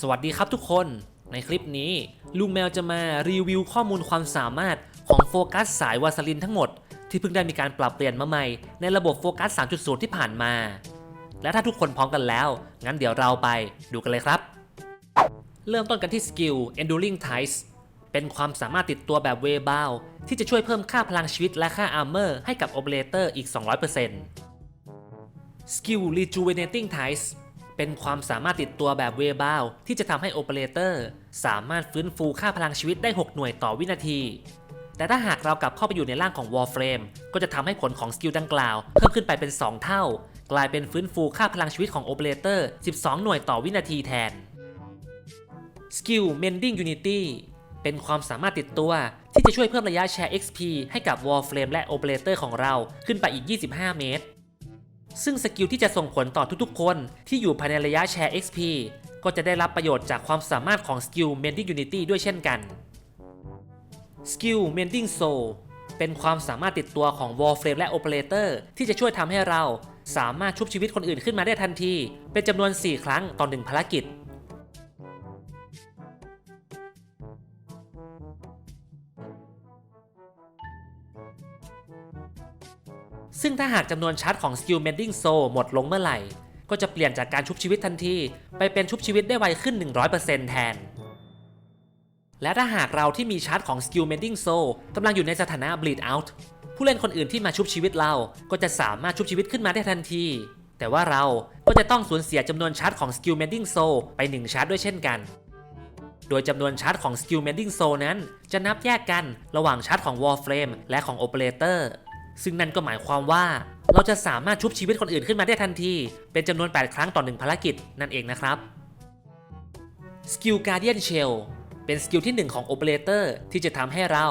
สวัสดีครับทุกคน ในคลิปนี้ ลุงแมวจะมารีวิวข้อมูลความสามารถของโฟกัสสายวาสลินทั้งหมด ที่เพิ่งได้มีการปรับเปลี่ยนมาใหม่ ในระบบโฟกัส 3.0 ที่ผ่านมา และถ้าทุกคนพร้อมกันแล้ว งั้นเดี๋ยวเราไปดูกันเลยครับ เริ่มต้นกันที่สกิล Enduring Ties เป็นความสามารถติดตัวแบบเวบาลที่จะช่วยเพิ่มค่าพลังชีวิตและค่าอาร์เมอร์ให้กับโอเปอเรเตอร์อีก 200%สกิล Rejuvenating Ties เป็นความสามารถติดตัวแบบเวบาลที่จะทำให้โอเปอเรเตอร์สามารถฟื้นฟูค่าพลังชีวิตได้ 6 หน่วยต่อวินาที แต่ถ้าหากเรากลับเข้าไปอยู่ในร่างของ Warframe ก็จะทำให้ผลของสกิลดังกล่าว เพิ่มขึ้นไปเป็น 2 เท่า กลายเป็นฟื้นฟูค่าพลังชีวิตของโอเปอเรเตอร์12 หน่วยต่อวินาทีแทนสกิล Mending Unity เป็นความสามารถติดตัวที่จะช่วยเพิ่มระยะแชร์ XP ให้กับ Warframe และ Operator ของเราขึ้นไปอีก 25 เมตร ซึ่งสกิลที่จะส่งผลต่อทุกๆ คนที่อยู่ภายในระยะแชร์ XP ก็จะได้รับประโยชน์จากความสามารถของสกิล Mending Unity ด้วยเช่นกัน สกิล Mending Soul เป็นความสามารถติดตัวของ Warframe และ Operator ที่จะช่วยทำให้เราสามารถชุบชีวิตคนอื่นขึ้นมาได้ทันที เป็นจำนวน 4 ครั้งต่อ1ภารกิจ ซึ่งถ้าหากจำนวนชาร์จของ Skill Mending Soul หมดลงเมื่อไหร่ ก็จะเปลี่ยนจากการชุบชีวิตทันที ไปเป็นชุบชีวิตได้ไวขึ้น 100%แทน และถ้าหากเราที่มีชาร์จของ Skill Mending Soul กำลังอยู่ในสถานะ Bleed Out ผู้เล่นคนอื่นที่มาชุบชีวิตเรา ก็จะสามารถชุบชีวิตขึ้นมาได้ทันที แต่ว่าเราก็จะต้องสูญเสียจำนวนชาร์จของ Skill Mending Soul ไป 1 ชาร์จด้วยเช่นกันโดยจำนวนชาร์จของ Skill Mending Soul นั้น จะนับแยกกันระหว่างชาร์จของ Warframe และของ Operator ซึ่งนั่นก็หมายความว่า เราจะสามารถชุบชีวิตคนอื่นขึ้นมาได้ทันที เป็นจำนวน 8 ครั้งต่อ1ภารกิจนั่นเองนะครับสกิล Guardian Shell เป็นสกิลที่ 1 ของ Operator ที่จะทำให้เรา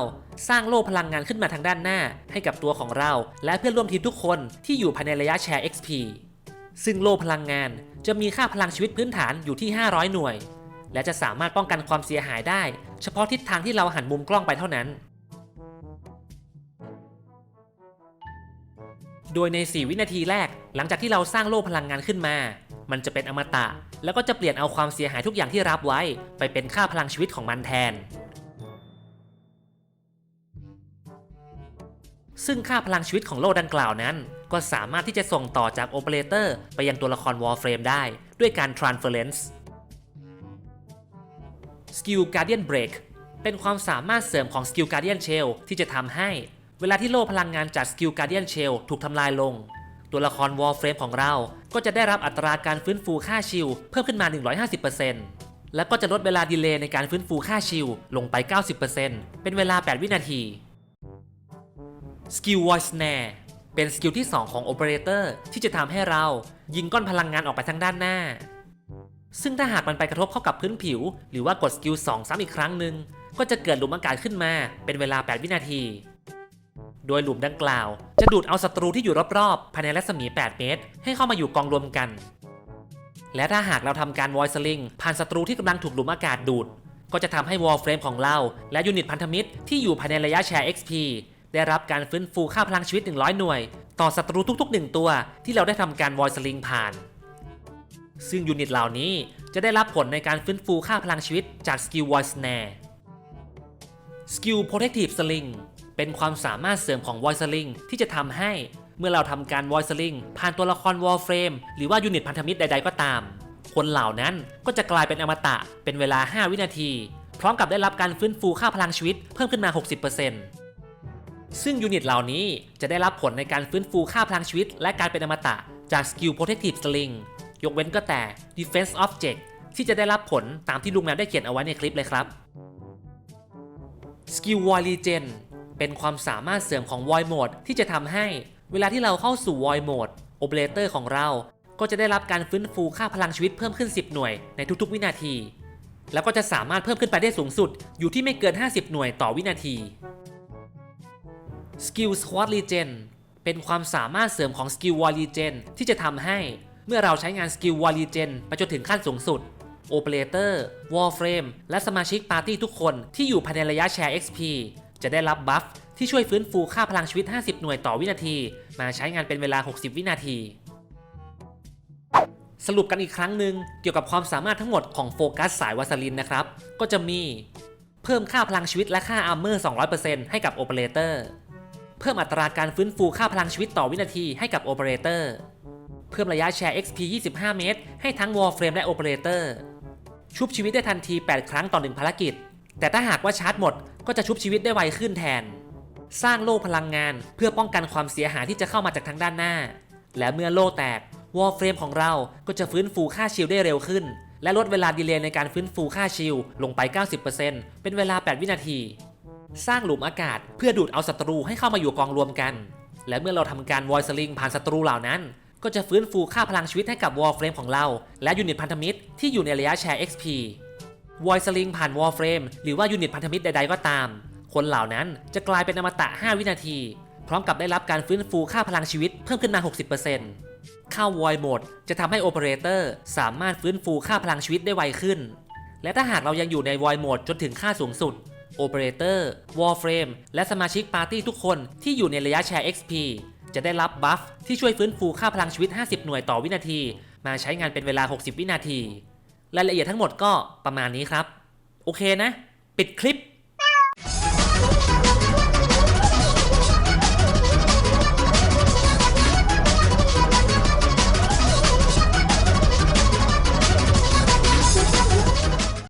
สร้างโล่พลังงานขึ้นมาทางด้านหน้า ให้กับตัวของเรา และเพื่อนร่วมทีมทุกคนที่อยู่ภายในระยะแชร์ XP ซึ่งโล่พลังงานจะมีค่าพลังชีวิตพื้นฐานอยู่ที่ 500 หน่วย และจะสามารถป้องกันความเสียหายได้ เฉพาะทิศทางที่เราหันมุมกล้องไปเท่านั้น โดยใน 4 วินาทีแรก หลังจากที่เราสร้างโล่พลังงานขึ้นมา มันจะเป็นอมตะ แล้วก็จะเปลี่ยนเอาความเสียหายทุกอย่างที่รับไว้ ไปเป็นค่าพลังชีวิตของมันแทน ซึ่งค่าพลังชีวิตของโล่ดังกล่าวนั้น ก็สามารถที่จะส่งต่อจากโอเปอเรเตอร์ไปยังตัวละคร Warframe ได้ ด้วยการ Transference สกิล Guardian Break เป็นความสามารถเสริมของสกิล Guardian Shell ที่จะทำให้ เวลาที่โล่พลังงานจากสกิล Guardian Shell ถูกทำลายลง ตัวละคร Warframe ของเรา ก็จะได้รับอัตราการฟื้นฟูค่าชิลเพิ่มขึ้นมา 150%และก็จะลดเวลาดีเลย์ในการฟื้นฟูค่าชิลลงไป 90%เป็นเวลา 8 วินาทีสกิล Voice Snare เป็นสกิลที่ 2 ของ Operator ที่จะทำให้เรายิงก้อนพลังงานออกไปทางด้านหน้า ซึ่งถ้าหากมันไปกระทบเข้ากับพื้นผิว หรือว่ากดสกิล2ซ้ำอีกครั้งหนึ่งก็จะเกิดหลุมอากาศขึ้นมาเป็นเวลา 8 วินาที โดยหลุมดังกล่าว จะดูดเอาศัตรูที่อยู่รอบๆภายในรัศมี 8 เมตร ให้เข้ามาอยู่กองรวมกัน และถ้าหากเราทำการ Voice Link ผ่านศัตรูที่กำลังถูกหลุมอากาศดูด ก็จะทำให้ Warframe ของเรา และยูนิตพันธมิตรที่อยู่ภายในระยะแชร์ XP ได้รับการฟื้นฟูค่าพลังชีวิต 100 หน่วย ต่อศัตรูทุกๆ 1 ตัว ที่เราได้ทำการ Voice Link ผ่าน ซึ่งยูนิตเหล่านี้จะได้รับผลในการฟื้นฟูค่าพลังชีวิตจากสกิล Voice Snare สกิล Protective Sling เป็นความสามารถเสริมของ Voiceling ที่จะทำให้เมื่อเราทำการ Voiceling ผ่านตัวละคร Warframe หรือว่ายูนิตพันธมิตรใดๆก็ตาม คนเหล่านั้นก็จะกลายเป็นอมตะ เป็นเวลา 5 วินาที พร้อมกับได้รับการฟื้นฟูค่าพลังชีวิตเพิ่มขึ้นมา 60%ซึ่งยูนิตเหล่านี้จะได้รับผลในการฟื้นฟูค่าพลังชีวิต และการเป็นอมตะจากสกิล Protective Sling ยกเว้นก็แต่ Defense Object ที่จะได้รับผลตามที่ลุงแมวได้เขียนเอาไว้ในคลิปเลยครับสกิล Void Regen เป็นความสามารถเสริมของ Void Mode ที่จะทำให้เวลาที่เราเข้าสู่ Void Mode Operator ของเรา ก็จะได้รับการฟื้นฟูค่าพลังชีวิตเพิ่มขึ้น 10 หน่วยในทุกๆ วินาที แล้วก็จะสามารถเพิ่มขึ้นไปได้สูงสุดอยู่ที่ไม่เกิน 50 หน่วยต่อวินาทีสกิล Squad Regen เป็นความสามารถเสริมของสกิล Void Regen ที่จะทำให้เมื่อเราใช้งานสกิล Void Regen ไปจนถึงขั้นสูงสุด Operator Warframe และสมาชิกปาร์ตี้ทุกคนที่อยู่ภายในระยะแชร์ XP จะได้รับบัฟที่ช่วยฟื้นฟูค่าพลังชีวิต 50 หน่วยต่อวินาที มาใช้งานเป็นเวลา 60 วินาที สรุปกันอีกครั้งหนึ่งเกี่ยวกับความสามารถทั้งหมดของโฟกัสสายวาสลินนะครับ ก็จะมีเพิ่มค่าพลังชีวิตและค่าอาร์เมอร์ 200%ให้กับโอเปอเรเตอร์ เพิ่มอัตราการฟื้นฟูค่าพลังชีวิตต่อวินาทีให้กับโอเปอเรเตอร์ เพิ่มระยะแชร์ XP 25 เมตร ให้ทั้งวอลเฟรมและโอเปอเรเตอร์ ชุบชีวิตได้ทันที 8 ครั้งต่อ 1 ภารกิจ แต่ถ้าหากว่าชาร์จหมดก็จะชุบชีวิตได้ไวขึ้นแทน สร้างโล่พลังงานเพื่อป้องกันความเสียหายที่จะเข้ามาจากทางด้านหน้า และเมื่อโล่แตกวอลเฟรมของเราก็จะฟื้นฟูค่าชิลได้เร็วขึ้น และลดเวลาดีเลย์ในการฟื้นฟูค่าชิลลงไป 90%เป็นเวลา 8 วินาที สร้างหลุมอากาศเพื่อดูดเอาศัตรูให้เข้ามาอยู่กองรวมกัน และเมื่อเราทำการวอยสลิงผ่านศัตรูเหล่านั้น ก็จะฟื้นฟูค่าพลังชีวิตให้กับวอลเฟรมของเรา และยูนิตพันธมิตรที่อยู่ในระยะแชร์ XP วอยสลิงผ่านวอลเฟรมหรือว่ายูนิตพันธมิตรใดๆก็ตาม คนเหล่านั้นจะกลายเป็นอมตะ 5 วินาที พร้อมกับได้รับการฟื้นฟูค่าพลังชีวิตเพิ่มขึ้นมา 60%เข้าวอยโหมดจะทำให้โอเปอเรเตอร์สามารถฟื้นฟูค่าพลังชีวิตได้ไวขึ้น และถ้าหากเรายังอยู่ในวอยโหมดจนถึงค่าสูงสุดโอเปอเรเตอร์วอลเฟรมและสมาชิกปาร์ตี้ทุกคนที่อยู่ในระยะแชร์ XP จะได้รับบัฟที่ช่วยฟื้นฟูค่าพลังชีวิต 50 หน่วยต่อวินาที มาใช้งานเป็นเวลา 60 วินาที รายละเอียดทั้งหมดก็ประมาณนี้ครับ โอเคนะ ปิดคลิป